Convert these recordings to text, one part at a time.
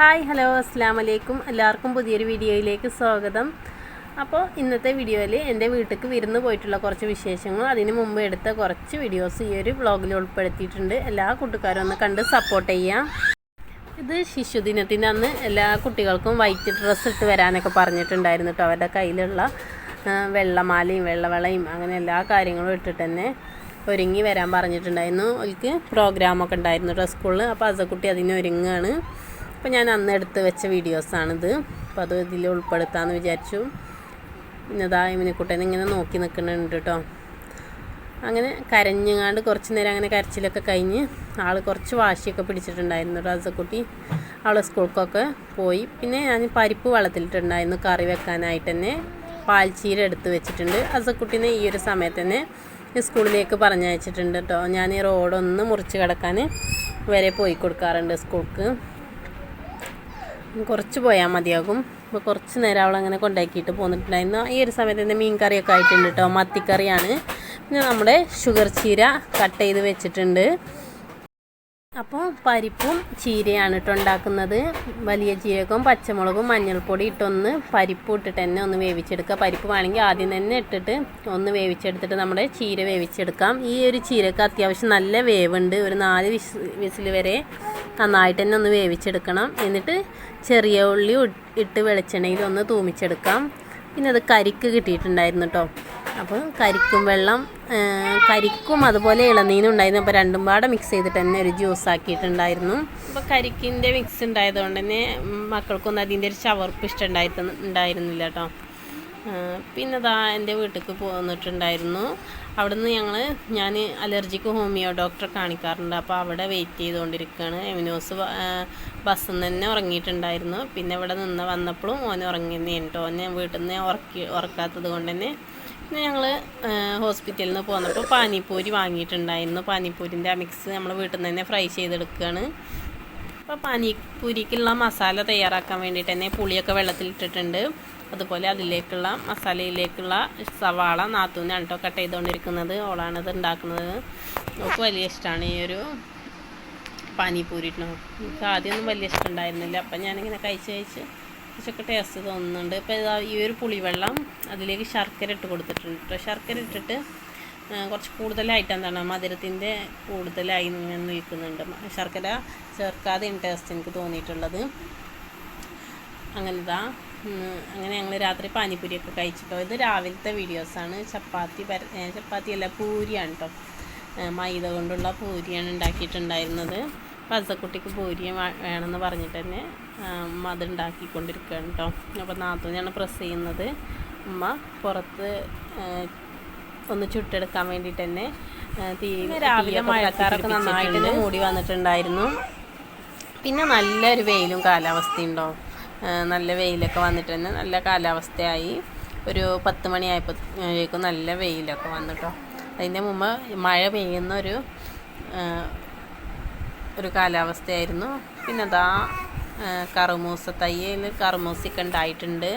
Hi hello അസ്സാം വലൈക്കും എല്ലാവർക്കും പുതിയൊരു വീഡിയോയിലേക്ക് സ്വാഗതം. അപ്പോൾ ഇന്നത്തെ വീഡിയോയിൽ എന്റെ വീട്ടിലേക്ക് വിരുന്ന് പോയിട്ടുള്ള കുറച്ച് വിശേഷങ്ങൾ. അതിന് മുമ്പ് എടുത്ത കുറച്ച് വീഡിയോസ് ഈ ഒരു വ്ളോഗിൽ ഉൾപ്പെടുത്തിയിട്ടുണ്ട്. എല്ലാ കൂട്ടുകാരും ഒന്ന് കണ്ട് സപ്പോർട്ട് ചെയ്യാം. ഇത് ശിശുദിനത്തിന്റെ അന്ന് എല്ലാ കുട്ടികൾക്കും വൈറ്റ് ഡ്രസ്സ് ഇട്ട് വരാനൊക്കെ പറഞ്ഞിട്ടുണ്ടായിരുന്നു കേട്ടോ അവരുടെ കയ്യിലുള്ള വെള്ളമാലയും വെള്ളവളയും അങ്ങനെ എല്ലാ കാര്യങ്ങളും ഇട്ടിട്ട് തന്നെ ഒരുങ്ങി വരാൻ പറഞ്ഞിട്ടുണ്ടായിരുന്നു. അവർക്ക് പ്രോഗ്രാമൊക്കെ ഉണ്ടായിരുന്നു കേട്ടോ സ്കൂളിൽ അപ്പോൾ അസക്കുട്ടി അതിന് ഒരുങ്ങുകയാണ് അപ്പോൾ ഞാൻ അന്ന് എടുത്ത് വെച്ച വീഡിയോസാണിത് അപ്പോൾ അത് ഇതിൽ ഉൾപ്പെടുത്താമെന്ന് വിചാരിച്ചു. പിന്നെ ഇതാ ഇമിനിക്കുട്ടനെ ഇങ്ങനെ നോക്കി നിൽക്കുന്നുണ്ട് കേട്ടോ അങ്ങനെ കരഞ്ഞങ്ങാണ്ട് കുറച്ച് നേരം അങ്ങനെ കരച്ചിലൊക്കെ കഴിഞ്ഞ് ആൾ കുറച്ച് വാശിയൊക്കെ പിടിച്ചിട്ടുണ്ടായിരുന്നു റസക്കുട്ടി അവളെ സ്കൂൾക്കൊക്കെ പോയി. പിന്നെ ഞാൻ പരിപ്പ് വെള്ളത്തിലിട്ടുണ്ടായിരുന്നു കറി വെക്കാനായിട്ട് തന്നെ. പാൽച്ചീര എടുത്ത് വെച്ചിട്ടുണ്ട്. അസക്കുട്ടീനെ ഈ ഒരു സമയത്ത് തന്നെ സ്കൂളിലേക്ക് പറഞ്ഞയച്ചിട്ടുണ്ട് കേട്ടോ ഞാൻ ഈ റോഡൊന്ന് മുറിച്ച് കിടക്കാൻ വരെ പോയി കൊടുക്കാറുണ്ട് സ്കൂൾക്ക്. കുറച്ച് പോയാൽ മതിയാകും. അപ്പോൾ കുറച്ച് നേരം അവളങ്ങനെ കൊണ്ടാക്കിയിട്ട് പോന്നിട്ടുണ്ടായിരുന്നു ഈ ഒരു സമയത്ത് തന്നെ മീൻ കറിയൊക്കെ ആയിട്ടുണ്ട് കേട്ടോ മത്തിക്കറിയാണ്. പിന്നെ നമ്മുടെ ഷുഗർ ചീര കട്ട് ചെയ്ത് വെച്ചിട്ടുണ്ട്. അപ്പോൾ പരിപ്പും ചീരയാണ് കേട്ടോ ഉണ്ടാക്കുന്നത്. വലിയ ജീരകവും പച്ചമുളകും മഞ്ഞൾപ്പൊടി ഇട്ടൊന്ന് പരിപ്പ് ഇട്ടിട്ട് തന്നെ ഒന്ന് വേവിച്ചെടുക്കുക. പരിപ്പ് വേണമെങ്കിൽ ആദ്യം തന്നെ ഇട്ടിട്ട് ഒന്ന് വേവിച്ചെടുത്തിട്ട് നമ്മുടെ ചീര വേവിച്ചെടുക്കാം. ഈ ഒരു ചീരക്ക് അത്യാവശ്യം നല്ല വേവുണ്ട്. ഒരു നാല് വിസ് വിസിൽ വരെ നന്നായിട്ട് തന്നെ ഒന്ന് വേവിച്ചെടുക്കണം. എന്നിട്ട് ചെറിയ ഉള്ളി ഇട്ട് വെളിച്ചെണ്ണയിൽ ഒന്ന് തൂമിച്ചെടുക്കാം. പിന്നെ അത് കരിക്ക് കിട്ടിയിട്ടുണ്ടായിരുന്നു കേട്ടോ അപ്പോൾ കരിക്കും വെള്ളം കരിക്കും അതുപോലെ ഇളനീനും ഉണ്ടായിരുന്നു. അപ്പോൾ രണ്ടും പാടെ മിക്സ് ചെയ്തിട്ട് തന്നെ ഒരു ജ്യൂസ് ആക്കിയിട്ടുണ്ടായിരുന്നു. അപ്പോൾ കരിക്കിന്റെ മിക്സ് ഉണ്ടായതുകൊണ്ട് തന്നെ മക്കൾക്കൊന്നും അതിന്റെ ഒരു ചവർപ്പ് ഇഷ്ടമുണ്ടായിരുന്നു ഉണ്ടായിരുന്നില്ല കേട്ടോ പിന്നെ ദാ എന്റെ വീട്ടിലേക്ക് പോന്നിട്ടുണ്ടായിരുന്നു. അവിടുന്ന് ഞങ്ങൾ ഞാൻ അലർജിക്ക് ഹോമിയോ ഡോക്ടറെ കാണിക്കാറുണ്ട്. അപ്പോൾ അവിടെ വെയിറ്റ് ചെയ്തുകൊണ്ടിരിക്കുകയാണ് എമിനോസ് ബസ്സിൽ നിന്ന് തന്നെ ഉറങ്ങിയിട്ടുണ്ടായിരുന്നു. പിന്നെ ഇവിടെ നിന്ന് വന്നപ്പോഴും ഓൻ ഉറങ്ങി തന്നെയാണ് കേട്ടോ. ഓനെ വീട്ടിൽ നിന്ന് ഉറക്കി ഉറക്കാത്തത് കൊണ്ട് തന്നെ പിന്നെ ഞങ്ങൾ ഹോസ്പിറ്റലിൽ നിന്ന് പോന്നപ്പോൾ പാനിപ്പൂരി വാങ്ങിയിട്ടുണ്ടായിരുന്നു. പാനിപ്പൂരിന്റെ ആ മിക്സ് നമ്മൾ വീട്ടിൽ നിന്ന് തന്നെ ഫ്രൈ ചെയ്തെടുക്കുകയാണ് അപ്പോൾ പാനിപ്പൂരിക്കുള്ള മസാല തയ്യാറാക്കാൻ വേണ്ടിയിട്ട് തന്നെ പുളിയൊക്കെ വെള്ളത്തിലിട്ടിട്ടുണ്ട്. അതുപോലെ അതിലേക്കുള്ള മസാലയിലേക്കുള്ള സവാള നാത്തൂനാണ് കേട്ടോ കട്ട് ചെയ്തുകൊണ്ടിരിക്കുന്നത് ഓളാണത് ഉണ്ടാക്കുന്നത്. നമുക്ക് വലിയ ഇഷ്ടമാണ് ഈ ഒരു പാനിപ്പൂരി കേട്ടോ എനിക്ക് ആദ്യമൊന്നും വലിയ ഇഷ്ടം ഉണ്ടായിരുന്നില്ല. അപ്പം ഞാനിങ്ങനെ കഴിച്ച് കഴിച്ച് കുറച്ചൊക്കെ ടേസ്റ്റ് തോന്നുന്നുണ്ട്. ഇപ്പോൾ ഈ ഒരു പുളിവെള്ളം അതിലേക്ക് ശർക്കര ഇട്ട് കൊടുത്തിട്ടുണ്ട് കേട്ടോ ശർക്കര ഇട്ടിട്ട് കുറച്ച് കൂടുതലായിട്ട് എന്താണ് മധുരത്തിന്റെ കൂടുതലായി നിൽക്കുന്നുണ്ട്. ശർക്കര ചേർക്കാതെയാണ് ടേസ്റ്റ് എനിക്ക് തോന്നിയിട്ടുള്ളത്. അങ്ങനെ ഇതാ അങ്ങനെ ഞങ്ങൾ രാത്രി പാനിപ്പൂരിയൊക്കെ കഴിച്ചിട്ടോ. ഇത് രാവിലത്തെ വീഡിയോസാണ് ചപ്പാത്തി പര ചപ്പാത്തി അല്ല പൂരിയാണ് കേട്ടോ മൈദ കൊണ്ടുള്ള പൂരിയാണ് ഉണ്ടാക്കിയിട്ടുണ്ടായിരുന്നത്. പസക്കുട്ടിക്ക് പൂരി വേണമെന്ന് പറഞ്ഞിട്ട് തന്നെ അമ്മ അത് ഉണ്ടാക്കിക്കൊണ്ടിരിക്കുകയാണ് കേട്ടോ അപ്പോൾ നാത്തൂനാണ് പ്രസ് ചെയ്യുന്നത്. ഉമ്മ പുറത്ത് ഒന്ന് ചുട്ടെടുക്കാൻ വേണ്ടിയിട്ട് തന്നെ തീ രാവിലെ മഴക്കാരൊക്കെ നന്നായിട്ട് തന്നെ മൂടി വന്നിട്ടുണ്ടായിരുന്നു. പിന്നെ നല്ലൊരു വെയിലും കാലാവസ്ഥയുണ്ടോ നല്ല വെയിലൊക്കെ വന്നിട്ട് തന്നെ നല്ല കാലാവസ്ഥയായി. ഒരു പത്ത് മണിയായപ്പോഴേക്കും നല്ല വെയിലൊക്കെ വന്നിട്ടോ അതിന്റെ മുമ്പ് മഴ പെയ്യുന്ന ഒരു ഒരു കാലാവസ്ഥയായിരുന്നു. പിന്നെ അതാ കറുമൂസ തയ്യൽ കറുമൂസൊക്കെ ഉണ്ടായിട്ടുണ്ട്.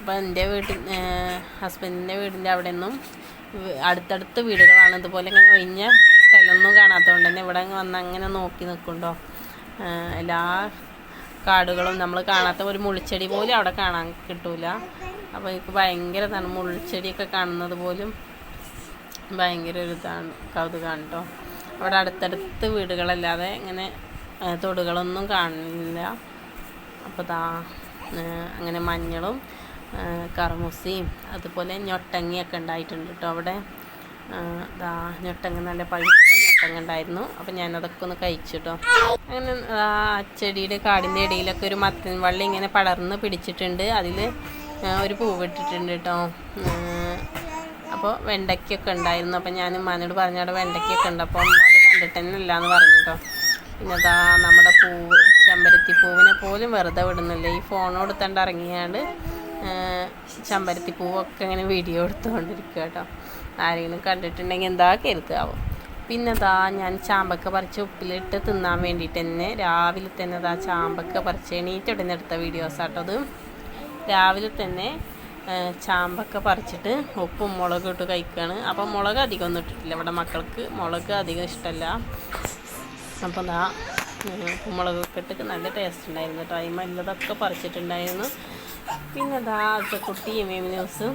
അപ്പോൾ എന്റെ വീട്ടിൽ ഹസ്ബൻഡിന്റെ വീടിന്റെ അവിടെ നിന്നും അടുത്തടുത്ത് വീടുകളാണ്. ഇതുപോലെ ഇങ്ങനെ ഒഴിഞ്ഞ സ്ഥലമൊന്നും കാണാത്തതുകൊണ്ട് തന്നെ ഇവിടെ വന്ന് അങ്ങനെ നോക്കി നിൽക്കുന്നുണ്ടോ? എല്ലാ കാടുകളും നമ്മൾ കാണാത്ത ഒരു മുളിച്ചെടി പോലും അവിടെ കാണാൻ കിട്ടൂല. അപ്പോൾ എനിക്ക് ഭയങ്കര ഇതാണ്. മുൾച്ചെടിയൊക്കെ കാണുന്നത് പോലും ഭയങ്കര ഒരു ഇതാണ് കൗതുകമാണ് കേട്ടോ. അവിടെ അടുത്തടുത്ത് വീടുകളല്ലാതെ ഇങ്ങനെ തൊടുകളൊന്നും കാണില്ല. അപ്പോൾ ആ, അങ്ങനെ മഞ്ഞളും ആ, കറുമുസിയും അതുപോലെ ഞൊട്ടങ്ങയൊക്കെ ഉണ്ടായിട്ടുണ്ട് കേട്ടോ അവിടെ. ഇതാ ഞൊട്ടങ്ങ നല്ല പഴുത്ത ഞൊട്ടങ്ങ ഉണ്ടായിരുന്നു അപ്പം ഞാനതൊക്കെ ഒന്ന് കഴിച്ചു കേട്ടോ അങ്ങനെ ആ ചെടിയുടെ കാടിന്റെ ഇടയിലൊക്കെ ഒരു മത്തൻ വള്ളി ഇങ്ങനെ പടർന്ന് പിടിച്ചിട്ടുണ്ട്. അതിൽ ഒരു പൂവിട്ടിട്ടുണ്ട് കേട്ടോ അപ്പോൾ വെണ്ടയ്ക്കൊക്കെ ഉണ്ടായിരുന്നു. അപ്പം ഞാൻ ഉമ്മാനോട് പറഞ്ഞവിടെ വെണ്ടയ്ക്കൊക്കെ ഉണ്ട്. അപ്പം അത് കണ്ടിട്ട് തന്നെ എന്ന് പറഞ്ഞു കേട്ടോ പിന്നെ അതാ നമ്മുടെ പൂവ് ചെമ്പരത്തി പൂവിനെ പോലും വെറുതെ വിടുന്നില്ല. ഈ ഫോൺ കൊടുത്തണ്ട് ഇറങ്ങിയാണ്ട് ചെമ്പരത്തി പൂവൊക്കെ ഇങ്ങനെ വീഡിയോ എടുത്തുകൊണ്ടിരിക്കുക കേട്ടോ. ആരെങ്കിലും കണ്ടിട്ടുണ്ടെങ്കിൽ എന്താ കരുതാവും? പിന്നെ അതാ ഞാൻ ചാമ്പക്ക പറിച്ച് ഉപ്പിലിട്ട് തിന്നാൻ വേണ്ടിയിട്ട് തന്നെ രാവിലെ തന്നെ അതാ ചാമ്പക്ക പറിച്ച് എണീറ്റ് ഉടനെ എടുത്ത വീഡിയോസ് ആട്ടോ അത്. രാവിലെ തന്നെ ചാമ്പക്ക പറിച്ചിട്ട് ഉപ്പും മുളകും ഇട്ട് കഴിക്കുകയാണ് അപ്പം മുളക് അധികം ഒന്നും ഇട്ടിട്ടില്ല. ഇവിടെ മക്കൾക്ക് മുളക് അധികം ഇഷ്ടമല്ല. അപ്പോൾ ദാ മുളകൊക്കെ ഇട്ട് നല്ല ടേസ്റ്റ് ഉണ്ടായിരുന്നു ടൈം അല്ലതൊക്കെ പറിച്ചിട്ടുണ്ടായിരുന്നു. പിന്നെ ദാത്ത കുട്ടിയും മേമിനോസും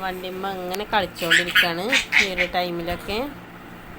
വണ്ടിയമ്മ അങ്ങനെ കളിച്ചുകൊണ്ടിരിക്കുകയാണ് ഈ ഒരു ടൈമിലൊക്കെ